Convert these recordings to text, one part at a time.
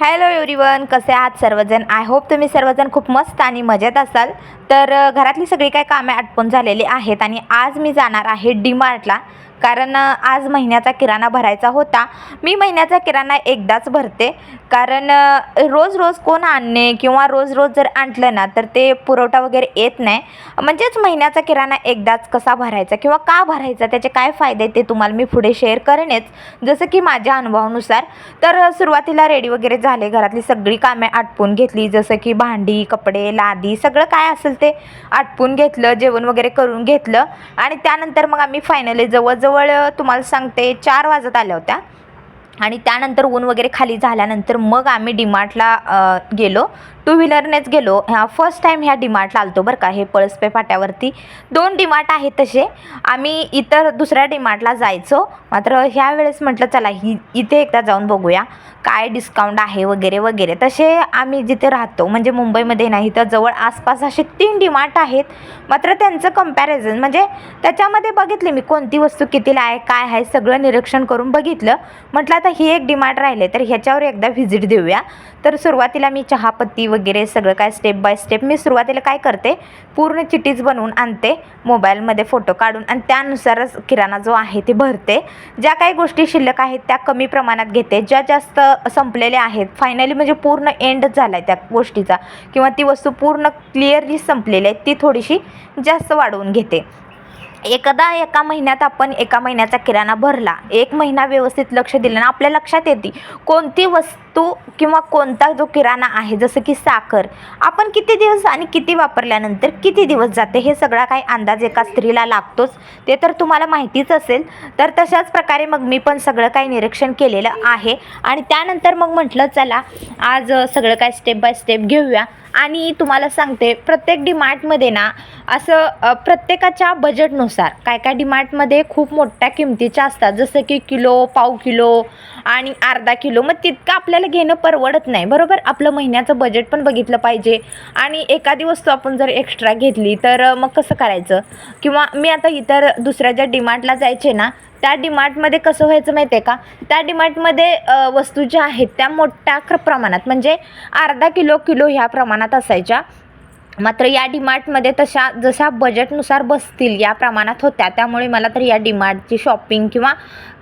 Hello everyone कसे आहात सर्वजण? आय होप तुम्ही सर्वजण खूप मस्त आणि मजेत असाल. तर घरातली सगळी काही कामे आटपून झालेली आहेत आणि आज मी जाणार आहे डी मार्टला कारण आज महिन्याचा किराणा भरायचा होता. मी महिन्याचा किराणा एकदाच भरते. कारण रोज रोज कोण आणणे किंवा रोज रोज जर आणलं ना तर ते पुरवठा वगैरे येत नाही. म्हणजेच महिन्याचा किराणा एकदाच कसा भरायचा किंवा का भरायचा त्याचे काय फायदे ते तुम्हाला मी पुढे शेअर करेनच. जसं की माझ्या अनुभवानुसार तर सुरुवातीला रेडी वगैरे झाले घरातली सगळी कामे आटपून घेतली जसं की भांडी कपडे लादी सगळं काय असेल ते आटपून घेतलं जेवण वगैरे करून घेतलं. आणि त्यानंतर मग आम्ही फायनली जवळजवळ जवळजवळ तुम्हाला सांगते चार वाजत आल्या होत्या. आणि त्यानंतर ऊन वगैरे खाली झाल्यानंतर मग आम्ही डीमार्टला गेलो. टू व्हीलरनेच गेलो. ह्या फर्स्ट टाईम ह्या डिमार्टला आलतो बरं का. हे पळसपे फाट्यावरती. दोन डिमार्ट आहेत तसे. आम्ही इतर दुसऱ्या डीमार्टला जायचो. मात्र ह्या वेळेस म्हटलं चला ही इथे एकदा जाऊन बघूया. काय डिस्काउंट आहे वगैरे वगैरे. तसे आम्ही जिथे राहतो म्हणजे मुंबईमध्ये नाही तर जवळ आसपास असे तीन डिमार्ट आहेत. मात्र त्यांचं कंपॅरिझन म्हणजे त्याच्यामध्ये बघितले मी कोणती वस्तू कितीला आहे काय आहे सगळं निरीक्षण करून बघितलं. म्हटलं आता ही एक डिमार्ट राहिले तर ह्याच्यावर एकदा व्हिजिट देऊया. तर सुरुवातीला मी चहापत्ती वगैरे वगैरे सगळं काय स्टेप बाय स्टेप मी सुरुवातीला काय करते पूर्ण चिठ्ठीच बनवून आणते मोबाईलमध्ये फोटो काढून आणि त्यानुसारच किराणा जो आहे ते भरते. ज्या काही गोष्टी शिल्लक आहेत त्या कमी प्रमाणात घेते. ज्या जास्त संपलेल्या आहेत फायनली म्हणजे पूर्ण एंड झाला आहे त्या गोष्टीचा किंवा ती वस्तू पूर्ण क्लिअरली संपलेली आहे ती थोडीशी जास्त वाढवून घेते. एकदा एका महिन्यात आपण एका महिन्याचा किराणा भरला एक महिना व्यवस्थित लक्ष दिलं ना आपल्या लक्षात येते कोणती वस्तू किंवा कोणता जो किराणा आहे जसं की साखर आपण किती दिवस आणि किती वापरल्यानंतर किती दिवस जाते हे सगळा काही अंदाज एका स्त्रीला लागतोच ते तर तुम्हाला माहितीच असेल. तर तशाच प्रकारे मग मी पण सगळं काही निरीक्षण केलेलं आहे. आणि त्यानंतर मग म्हटलं चला आज सगळं काय स्टेप बाय स्टेप घेऊया. आणि तुम्हाला सांगते प्रत्येक डिमार्टमध्ये ना असं प्रत्येकाच्या बजेटनुसार काय काय डिमार्टमध्ये खूप मोठ्या किमतीच्या असतात. जसं की किलो पाव किलो आणि अर्धा किलो. मग तितकं आपल्याला घेणं परवडत नाही बरोबर? आपलं महिन्याचं बजेट पण बघितलं पाहिजे. आणि एखादी वस्तू आपण जर एक्स्ट्रा घेतली तर मग कसं करायचं? किंवा मी आता इतर दुसऱ्या ज्या डिमार्टला जायचे ना त्या डिमार्टमध्ये कसं व्हायचं माहिती आहे का? त्या डिमार्टमध्ये वस्तू ज्या आहेत त्या मोठ्या प्रमाणात म्हणजे अर्धा किलो किलो ह्या प्रमाणात असायच्या. मात्र या डिमार्टमध्ये तशा जशा बजेटनुसार बसतील या प्रमाणात होत्या. त्यामुळे मला तर या डिमार्टची शॉपिंग किंवा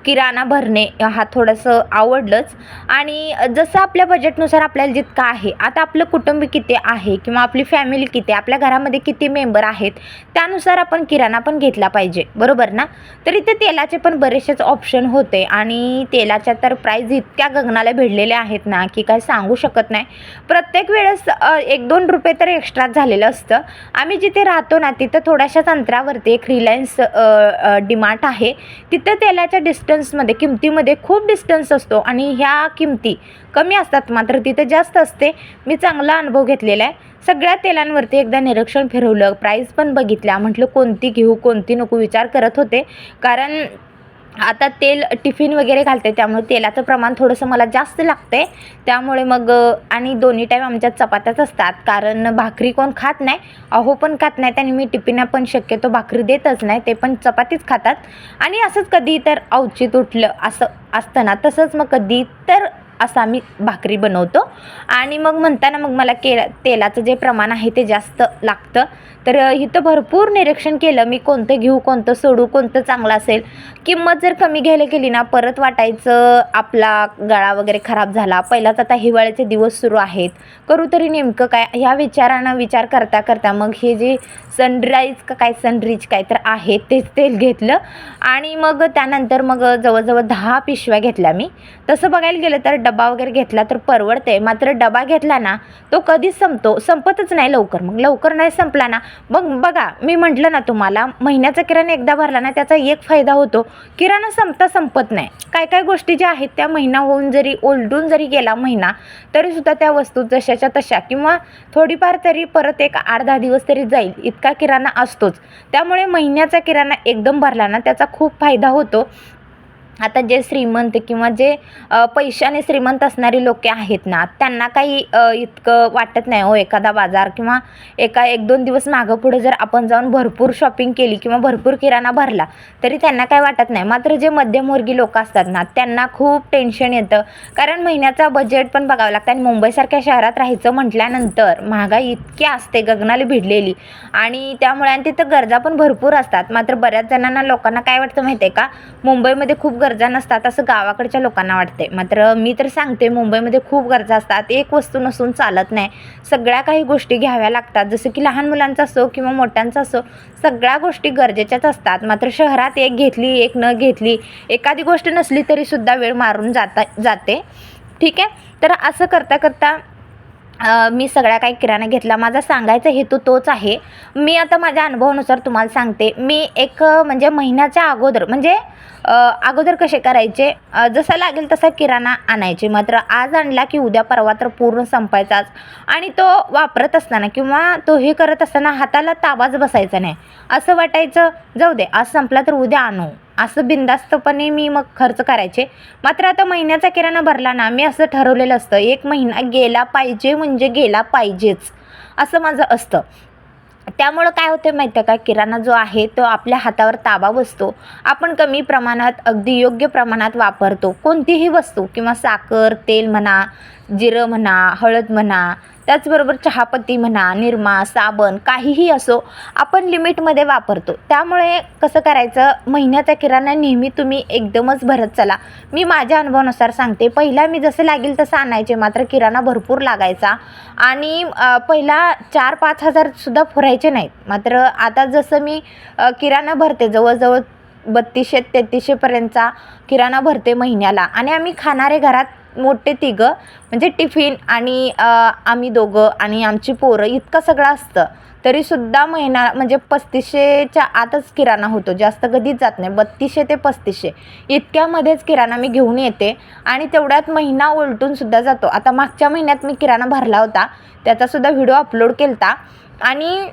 किराणा भरणे हा थोडंसं आवडलंच. आणि जसं आपल्या बजेटनुसार आपल्याला जितकं आहे आता आपलं कुटुंब किती आहे किंवा आपली फॅमिली किती आपल्या घरामध्ये किती मेंबर आहेत त्यानुसार आपण किराणा पण घेतला पाहिजे. बरोबर ना? तर इथे तेलाचे पण बरेचसेच ऑप्शन होते आणि तेलाच्या तर प्राईज इतक्या गगनाला भिडलेल्या आहेत ना की काय सांगू शकत नाही. प्रत्येक वेळेस एक दोन रुपये तर एक्स्ट्रा झालेलं असतं. आम्ही जिथे राहतो ना तिथं थोड्याशाच अंतरावरती एक रिलायन्स डिमार्ट आहे. तिथं तेलाच्या डिस्टन्समध्ये किमतीमध्ये खूप डिस्टन्स असतो आणि ह्या किमती कमी असतात. मात्र तिथं जास्त असते. मी चांगला अनुभव घेतलेला आहे. सगळ्या तेलांवरती एकदा निरीक्षण फिरवलं. प्राईस पण बघितल्या. म्हटलं कोणती घेऊ कोणती नको विचार करत होते. कारण आता तेल टिफिन वगैरे घालते त्यामुळे तेलाचं प्रमाण थोडंसं मला जास्त लागते त्यामुळे मग आणि दोन्ही टाईम आमच्या चपात्याच असतात. कारण भाकरी कोण खात नाही अहो पण खात नाहीत आणि मी टिफिनला पण शक्यतो भाकरी देतच नाही ते पण चपातीच खातात. आणि असंच कधी तर अवचित उठलं असं असतं ना तसंच मग कधी तर असं आम्ही भाकरी बनवतो. आणि मग म्हणताना मग मला के तेलाचं जे प्रमाण आहे ते जास्त लागतं. तर इथं भरपूर निरीक्षण केलं. मी कोणतं घेऊ कोणतं सोडू कोणतं चांगलं असेल. किंमत जर कमी घ्यायला गेली ना परत वाटायचं आपला गळा वगैरे खराब झाला. पहिलाच आता हिवाळ्याचे दिवस सुरू आहेत. करू तरी नेमकं काय? ह्या विचारानं विचार करता करता मग हे जे सनराईज का काय सनरीज काय तर आहे तेच तेल घेतलं. आणि मग त्यानंतर मग जवळजवळ दहा पिशव्या घेतल्या मी. तसं बघायला गेलं तर डबा वगैरे घेतला तर परवडते मात्र डबा घेतला ना तो कधीच संपतो संपतच नाही लवकर. मग लवकर नाही संपला ना मग बघा मी म्हटलं ना तुम्हाला महिन्याचा किराणा एकदा भरला ना त्याचा एक फायदा होतो. किराणा संपता संपत नाही. काय काय गोष्टी ज्या आहेत त्या महिना होऊन जरी ओलडून जरी गेला महिना तरीसुद्धा त्या वस्तू जशाच्या तशा किंवा थोडीफार तरी परत एक आठ दहा दिवस तरी जाईल. इतका किराणा असतोच. त्यामुळे महिन्याचा किराणा एकदम भरला ना त्याचा खूप फायदा होतो. आता जे श्रीमंत किंवा जे पैशाने श्रीमंत असणारी लोके आहेत ना त्यांना काही इतकं वाटत नाही हो एखादा बाजार किंवा एका एक दोन दिवस मागं पुढे जर आपण जाऊन भरपूर शॉपिंग केली किंवा भरपूर किराणा भरला तरी त्यांना काय वाटत नाही. मात्र जे मध्यमवर्गीय लोक असतात ना त्यांना खूप टेन्शन येतं. कारण महिन्याचा बजेट पण बघावं लागतं आणि मुंबईसारख्या शहरात राहायचं म्हटल्यानंतर महागाई इतकी असते गगनाला भिडलेली. आणि त्यामुळे आणि तिथं गरजा पण भरपूर असतात. मात्र बऱ्याच जणांना लोकांना काय वाटतं माहिती आहे का? मुंबईमध्ये खूप गरजा नसतात असं गावाकडच्या लोकांना वाटते मात्र मी तर सांगते मुंबईमध्ये खूप गरजा असतात. एक वस्तू नसून चालत नाही. सगळ्या काही गोष्टी घ्याव्या लागतात. जसं की लहान मुलांचा असो किंवा मोठ्यांचा असो सगळ्या गोष्टी गरजेच्याच असतात. मात्र शहरात एक घेतली एक न घेतली एखादी गोष्ट नसली तरीसुद्धा वेळ मारून जाता जाते. ठीक आहे? तर असं करता करता मी सगळ्या काही किराणा घेतला. माझा सांगायचा हेतू तोच आहे. मी आता माझ्या अनुभवानुसार तुम्हाला सांगते. मी एक म्हणजे महिन्याच्या अगोदर म्हणजे अगोदर कसे करायचे? जसा लागेल तसा किराणा आणायचे. मात्र आज आणला की उद्या परवा तर पूर्ण संपायचाच. आणि तो वापरत असताना किंवा तो हे करत असताना हाताला ताबाच बसायचा नाही. असं वाटायचं जाऊ दे आज संपला तर उद्या आणू. असं बिनधास्तपणे मी मग खर्च करायचे. मात्र आता महिन्याचा किराणा भरला ना मी असं ठरवलेलं असतं एक महिना गेला पाहिजे म्हणजे गेला पाहिजेच असं माझं असतं. त्यामुळं काय होतं माहिती आहे का किराणा जो आहे तो आपल्या हातावर ताबा बसतो. आपण कमी प्रमाणात अगदी योग्य प्रमाणात वापरतो. कोणतीही वस्तू किंवा साखर तेल म्हणा जिरं म्हणा हळद म्हणा त्याचबरोबर चहापत्ती म्हणा निरमा साबण काहीही असो आपण लिमिटमध्ये वापरतो. त्यामुळे कसं करायचं? महिन्याचा किराणा नेहमी तुम्ही एकदमच भरत चला. मी माझ्या अनुभवानुसार सांगते. पहिला मी जसं लागेल तसं आणायचे. मात्र किराणा भरपूर लागायचा. आणि पहिला चार पाच हजारसुद्धा फुरायचे नाहीत. मात्र आता जसं मी किराणा भरते जवळजवळ बत्तीसशे तेहतीसशेपर्यंतचा किराणा भरते महिन्याला. आणि आम्ही खाणारे घरात मोठे तिघं म्हणजे टिफिन आणि आम्ही दोघं आणि आमची पोरं इतकं सगळं असतं. तरीसुद्धा महिना म्हणजे पस्तीसशेच्या आतच किराणा होतो. जास्त कधीच जात नाही. बत्तीसशे ते पस्तीसशे. इतक्यामध्येच किराणा मी घेऊन येते आणि तेवढ्यात महिना ओलटूनसुद्धा जातो. आता मागच्या महिन्यात मी किराणा भरला होता. त्याचासुद्धा व्हिडिओ अपलोड केला होता आणि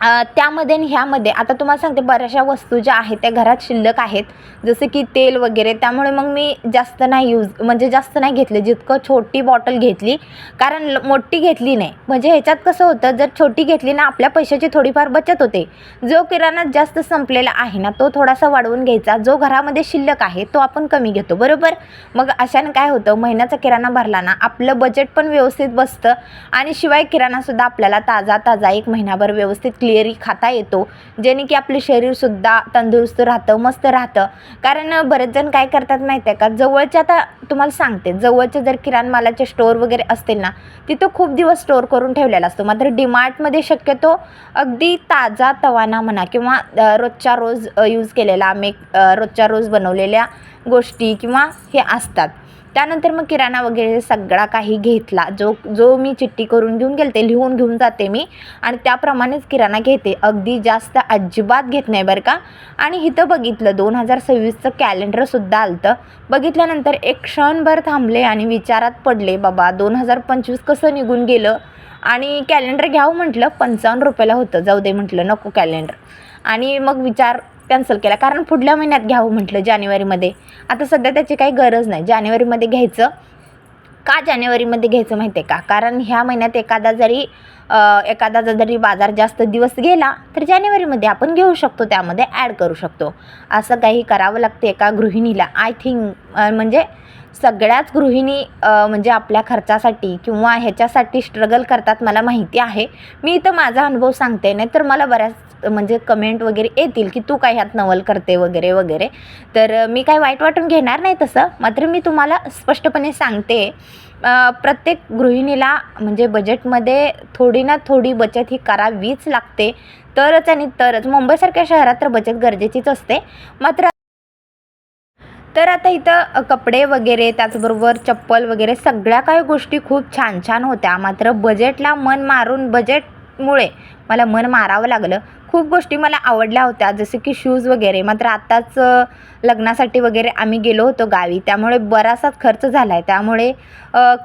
त्यामध्ये आणि ह्यामध्ये आता तुम्हाला सांगते बऱ्याचशा वस्तू ज्या आहेत त्या घरात शिल्लक आहेत. जसे की तेल वगैरे त्यामुळे मग मी जास्त नाही यूज म्हणजे जास्त नाही घेतले. जितकं छोटी बॉटल घेतली कारण मोठी घेतली नाही. म्हणजे ह्याच्यात कसं होतं जर छोटी घेतली ना आपल्या पैशाची थोडीफार बचत होते. जो किराणा जास्त संपलेला आहे ना तो थोडासा वाढवून घ्यायचा. जो घरामध्ये शिल्लक आहे तो आपण कमी घेतो. बरोबर? मग अशाने काय होतं महिन्याचा किराणा भरला ना आपलं बजेट पण व्यवस्थित बसतं. आणि शिवाय किराणासुद्धा आपल्याला ताजा ताजा एक महिनाभर व्यवस्थित क्लिअरी खाता येतो. जेणे की आपले शरीरसुद्धा तंदुरुस्त राहतं मस्त राहतं. कारण बरेच जण काय करतात माहिती आहे का? जवळच्या आता तुम्हाला सांगते. जवळचे जर किराण मालाचे स्टोअर वगैरे असतील ना तिथं खूप दिवस स्टोअर करून ठेवलेला असतो. मात्र डिमार्टमध्ये शक्यतो अगदी ताजा तवाना म्हणा किंवा रोजच्या रोज यूज केलेला आम्ही रोजच्या रोज बनवलेल्या गोष्टी किंवा हे असतात. त्यानंतर मग किराणा वगैरे सगळा काही घेतला. जो जो मी चिठ्ठी करून घेऊन गेलते ते लिहून घेऊन जाते मी. आणि त्याप्रमाणेच किराणा घेते. अगदी जास्त अजिबात घेत नाही बरं का. आणि इथं बघितलं दोन हजार सव्वीसचं कॅलेंडरसुद्धा आलं बघितल्यानंतर एक क्षणभर थांबले आणि विचारात पडले बाबा दोन हजार पंचवीस कसं निघून गेलं? आणि कॅलेंडर घ्यावं म्हटलं पंचावन्न रुपयाला होतं. जाऊ दे म्हटलं नको कॅलेंडर आणि मग विचार कॅन्सल केला. कारण पुढल्या महिन्यात घ्यावं हो म्हटलं जानेवारीमध्ये. आता सध्या त्याची काही गरज नाही. जानेवारीमध्ये घ्यायचं. का जानेवारीमध्ये घ्यायचं माहिती आहे का? कारण ह्या महिन्यात एखादा जरी एखादा जरी बाजार जास्त दिवस गेला तर जानेवारीमध्ये आपण घेऊ शकतो. त्यामध्ये ॲड करू शकतो. असं काही करावं लागते एका गृहिणीला. आय थिंक म्हणजे सगळ्याच गृहिणी म्हणजे आपल्या खर्चासाठी किंवा ह्याच्यासाठी स्ट्रगल करतात मला माहिती आहे. मी इथं माझा अनुभव सांगते नाही तर मला बऱ्याच म्हणजे कमेंट वगैरे येतील की तू काय ह्यात नवल करते वगैरे वगैरे. तर मी काय वाईट वाटून घेणार नाही तसं मात्र मी तुम्हाला स्पष्टपणे सांगते प्रत्येक गृहिणीला म्हणजे बजेटमध्ये थोडी ना थोडी बचत ही करावीच लागते. तरच आणि तरच. मुंबईसारख्या शहरात तर बचत गरजेचीच असते. मात्र तर आता इथं कपडे वगैरे त्याचबरोबर चप्पल वगैरे सगळ्या काही गोष्टी खूप छान छान होत्या. मात्र बजेटला मन मारून बजेटमुळे मला मन मारावं लागलं. खूप गोष्टी मला आवडल्या होत्या. जसे की शूज वगैरे. मात्र आत्ताच लग्नासाठी वगैरे आम्ही गेलो होतो गावी. त्यामुळे बराचसाच खर्च झाला आहे त्यामुळे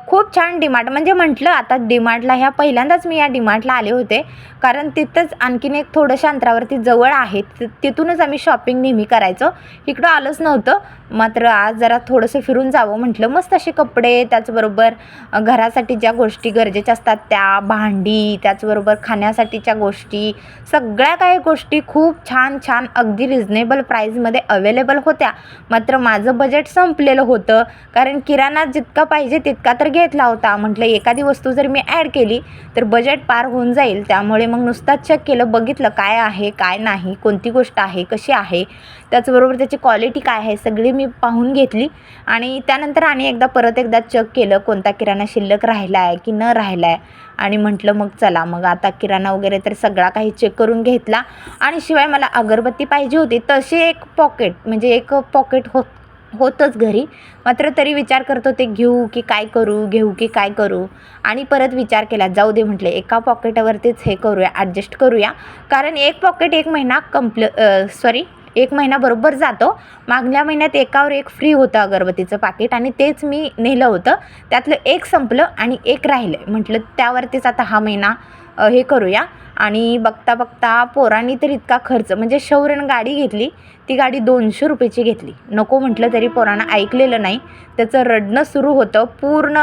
खूप छान डिमार्ट म्हणजे म्हटलं आता डिमार्टला ह्या पहिल्यांदाच मी या डिमार्टला आले होते. कारण तिथंच आणखीन एक थोडंशा अंतरावरती जवळ आहे. ति- तिथूनच आम्ही शॉपिंग नेहमी करायचो. इकडं आलंच नव्हतं. मात्र आज जरा थोडंसं फिरून जावं म्हटलं. मस्त असे कपडे त्याचबरोबर घरासाठी ज्या गोष्टी गरजेच्या असतात त्या भांडी त्याचबरोबर खाण्यासाठीच्या गोष्टी सगळ्या काही गोष्टी खूप छान छान अगदी रिझनेबल प्राईजमध्ये अवेलेबल होत्या. मात्र माझं बजेट संपलेलं होतं. कारण किराणा जितका पाहिजे तितका तर घेतला होता. म्हटलं एखादी वस्तू जर मी ॲड केली तर बजेट पार होऊन जाईल. त्यामुळे मग नुसताच चेक केलं बघितलं काय आहे काय नाही कोणती गोष्ट आहे कशी आहे. त्याचबरोबर त्याची क्वालिटी काय आहे सगळी मी पाहून घेतली. आणि त्यानंतर आणि एकदा परत एकदा चेक केलं कोणता किराणा शिल्लक राहिला आहे की न राहिला आहे आणि म्हटलं मग चला मग आता किराणा वगैरे तर सगळा काही चेक करून घेतला. आणि शिवाय मला अगरबत्ती पाहिजे होती तशी एक पॉकेट म्हणजे एक पॉकेट होत होतंच घरी. मात्र तरी विचार करत होते घेऊ की काय करू घेऊ की काय करू? आणि परत विचार केला जाऊ दे म्हटले एका पॉकेटावरतीच हे करूया ॲडजस्ट करूया. कारण एक पॉकेट एक महिना कंप्ल सॉरी एक महिना बरोबर जातो. मागल्या महिन्यात एकावर एक फ्री होतं अगरबत्तीचं पाकिट आणि तेच मी नेलं होतं. त्यातलं एक संपलं आणि एक राहिलं म्हटलं त्यावरतीच आता हा महिना हे करूया. आणि बघता बघता पोरांनी तर इतका खर्च म्हणजे शौर्यनं गाडी घेतली ती गाडी दोनशे रुपयाची घेतली. नको म्हटलं तरी पोरांना ऐकलेलं नाही. त्याचं रडणं सुरू होतं. पूर्ण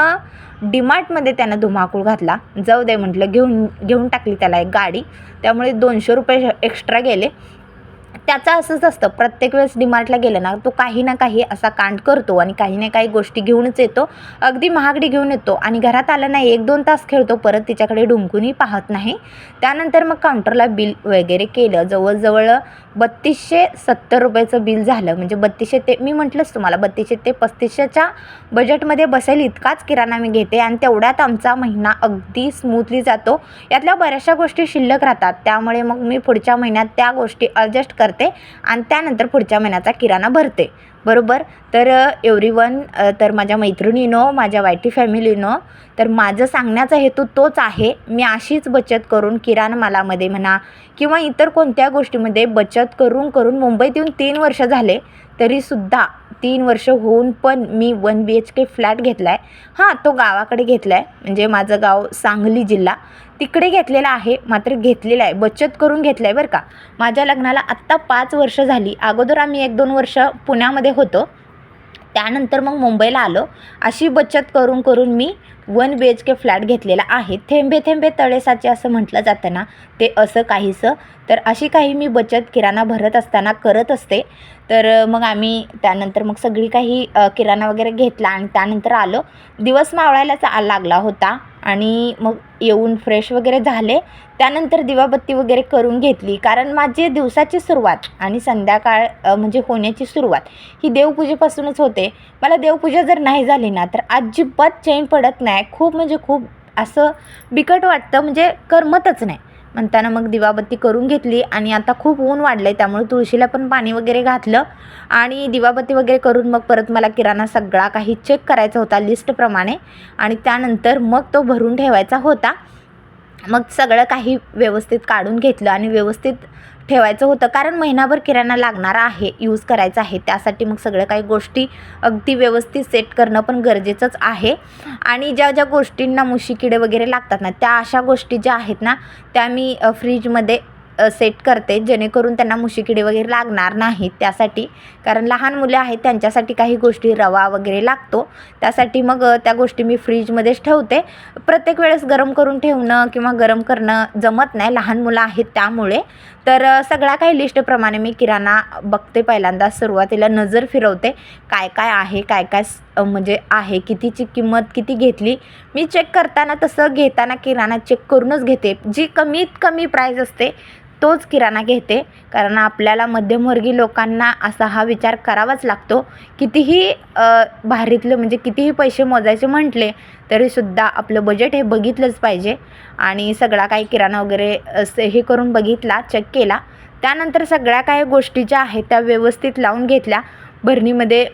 डिमार्टमध्ये त्यानं धुमाकूळ घातला. जाऊ दे म्हटलं घेऊन घेऊन टाकली त्याला एक गाडी. त्यामुळे दोनशे रुपये एक्स्ट्रा गेले. त्याचं असंच असतं. प्रत्येक वेळेस डिमार्टला गेलं ना तो काही ना काही असा कांड करतो आणि काही ना काही गोष्टी घेऊनच येतो. अगदी महागडी घेऊन येतो आणि घरात आलं नाही एक दोन तास खेळतो परत तिच्याकडे डुंकूनही पाहत नाही. त्यानंतर मग काउंटरला बिल वगैरे केलं. जवळजवळ बत्तीसशे सत्तर रुपयाचं बिल झालं. म्हणजे बत्तीसशे ते मी म्हटलंच तुम्हाला बत्तीसशे ते पस्तीसशेच्या बजेटमध्ये बसेल इतकाच किराणा मी घेते आणि तेवढ्यात आमचा महिना अगदी स्मूथली जातो. यातल्या बऱ्याचशा गोष्टी शिल्लक राहतात. त्यामुळे मग मी पुढच्या महिन्यात त्या गोष्टी ॲडजस्ट करते आणि त्यानंतर पुढच्या महिन्याचा किराणा भरते. बरोबर? तर एव्हरी वन तर माझ्या मैत्रिणीनो माझ्या वायटी फॅमिलीनो तर माझं सांगण्याचा हेतू तोच आहे मी अशीच बचत करून किराणा मालामध्ये म्हणा किंवा इतर कोणत्या गोष्टीमध्ये बचत करून करून मुंबईत येऊन तीन वर्ष झाले तरीसुद्धा तीन वर्ष होऊन पण मी one B H K flat घेतला आहे हां तो गावाकडे घेतला आहे म्हणजे माझं गाव सांगली जिल्हा. तिकडे घेतलेला आहे मात्र घेतलेला आहे. बचत करून घेतलं आहे बरं का. माझ्या लग्नाला आत्ता पाच वर्ष झाली. अगोदर आम्ही एक दोन वर्ष पुण्यामध्ये होतो. त्यानंतर मग मुंबईला आलो. अशी बचत करून करून मी one B H K flat घेतलेला आहे. थेंबे थेंबे तळेसाचे असं म्हटलं जातं ना ते असं काहीसं. तर अशी काही मी बचत किराणा भरत असताना करत असते. तर मग आम्ही त्यानंतर मग सगळी काही किराणा वगैरे घेतला आणि त्यानंतर आलो. दिवस मावळायलाच आ लागला होता. आणि मग येऊन फ्रेश वगैरे झाले. त्यानंतर दिवाबत्ती वगैरे करून घेतली. कारण माझी दिवसाची सुरुवात आणि संध्याकाळ म्हणजे होण्याची सुरुवात ही देवपूजेपासूनच होते. मला देवपूजा जर नाही झाली ना तर अजिबात चैन पडत नाही. खूप म्हणजे खूप असं बिकट वाटतं. म्हणजे करमतच नाही. म्हणताना मग दिवाबत्ती करून घेतली आणि आता खूप ऊन वाढलं आहे त्यामुळे तुळशीला पण पाणी वगैरे घातलं. आणि दिवाबत्ती वगैरे करून मग परत मला किराणा सगळा काही चेक करायचा होता लिस्टप्रमाणे आणि त्यानंतर मग तो भरून ठेवायचा होता. मग सगळं काही व्यवस्थित काढून घेतलं आणि व्यवस्थित ठेवायचं होतं. कारण महिनाभर किराणा लागणार आहे यूज करायचा आहे. त्यासाठी मग सगळ्या काही गोष्टी अगदी व्यवस्थित सेट करणं पण गरजेचंच आहे. आणि ज्या ज्या गोष्टींना मुशीकिडे वगैरे लागतात ना त्या अशा गोष्टी ज्या आहेत ना त्या मी फ्रीजमध्ये सेट करते. जेणेकरून त्यांना मुशीकिडे वगैरे लागणार नाहीत त्यासाठी. कारण लहान मुले आहेत त्यांच्यासाठी काही गोष्टी रवा वगैरे लागतो. त्यासाठी मग त्या गोष्टी मी फ्रीजमध्येच ठेवते. प्रत्येक वेळेस गरम करून ठेवणं किंवा गरम करणं जमत नाही. लहान मुलं आहेत त्यामुळे. तर सगळ्या काही लिस्टप्रमाणे मी किराणा बघते पहिल्यांदा. सुरुवातीला नजर फिरवते काय काय आहे काय काय म्हणजे आहे कितीची किंमत किती घेतली. मी चेक करताना तसं घेताना किराणा चेक करूनच घेते. जी कमीत कमी प्राईज असते तोच किराणा घेते. कारण आपल्याला मध्यमवर्गीय लोकांना असा हा विचार करावाच लागतो. कितीही भारीतलं म्हणजे कितीही पैसे मोजायचे म्हटले तरीसुद्धा आपलं बजेट हे बघितलंच पाहिजे. आणि सगळा काही किराणा वगैरे असं हे करून बघितला चेक केला. त्यानंतर सगळ्या काही गोष्टी ज्या आहेत त्या व्यवस्थित लावून घेतल्या. भरणीमध्ये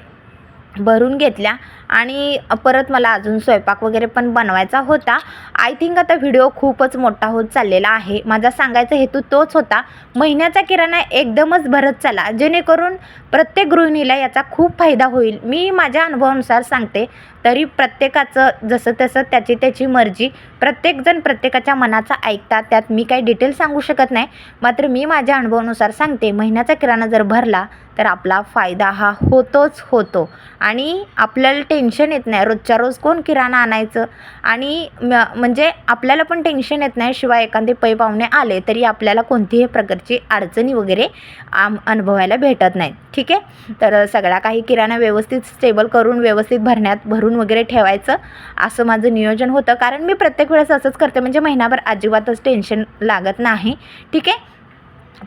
भरून घेतल्या. आणि परत मला अजून स्वयंपाक वगैरे पण बनवायचा होता. आय थिंक आता व्हिडिओ खूपच मोठा होत चाललेला आहे. माझा सांगायचा हेतू तोच होता महिन्याचा किराणा एकदमच भरत चाला. जेणेकरून प्रत्येक गृहिणीला याचा खूप फायदा होईल. मी माझ्या अनुभवानुसार सांगते तरी प्रत्येकाचं जसं तसं त्याची त्याची मर्जी. प्रत्येकजण प्रत्येकाच्या मनाचा ऐकतात. त्यात मी काही डिटेल सांगू शकत नाही. मात्र मी माझ्या अनुभवानुसार सांगते महिन्याचा किराणा जर भरला तर आपला फायदा हा होतोच होतो. आणि आपल्याला टेन्शन येत नाही. रोजच्या रोज कोण किराणा आणायचं? आणि म म्हणजे आपल्याला पण टेन्शन येत नाही शिवाय एखादे पै पाहुणे आले तरी आपल्याला कोणतीही प्रकारची अडचणी वगैरे आम अनुभवायला भेटत नाही ठीक आहे? तर सगळा काही किराणा व्यवस्थित स्टेबल करून व्यवस्थित भरण्यात भरून वगैरे ठेवायचं असं माझं नियोजन होतं. कारण मी प्रत्येक वेळेस असंच करते. म्हणजे महिनाभर अजिबातच टेन्शन लागत नाही. ठीक आहे?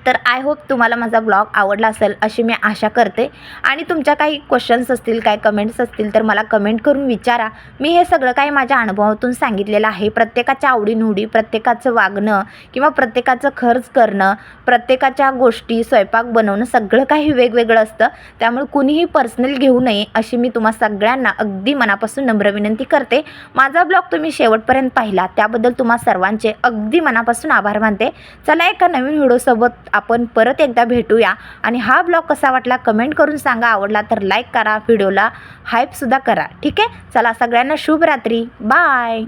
तर आय होप तुम्हाला माझा ब्लॉग आवडला असेल अशी मी आशा करते. आणि तुमच्या काही क्वेश्चन्स असतील काही कमेंट्स असतील तर मला कमेंट करून विचारा. मी हे सगळं काही माझ्या अनुभवातून सांगितलेलं आहे. प्रत्येकाच्या आवडीनिवडी प्रत्येकाचं वागणं किंवा प्रत्येकाचं खर्च करणं प्रत्येकाच्या गोष्टी स्वयंपाक बनवणं सगळं काही वेगवेगळं असतं. त्यामुळे कुणीही पर्सनल घेऊ नये अशी मी तुम्हा सगळ्यांना अगदी मनापासून नम्र विनंती करते. माझा ब्लॉग तुम्ही शेवटपर्यंत पाहिला. त्याबद्दल तुम्हा सर्वांचे अगदी मनापासून आभार मानते. चला एका नवीन व्हिडिओसोबत आपण परत एकदा भेटूया. आणि हा ब्लॉग कसा वाटला कमेंट करून सांगा. आवडला तर लाईक करा. व्हिडिओला हाईपसुद्धा करा. ठीक आहे? चला सगळ्यांना शुभरात्री. बाय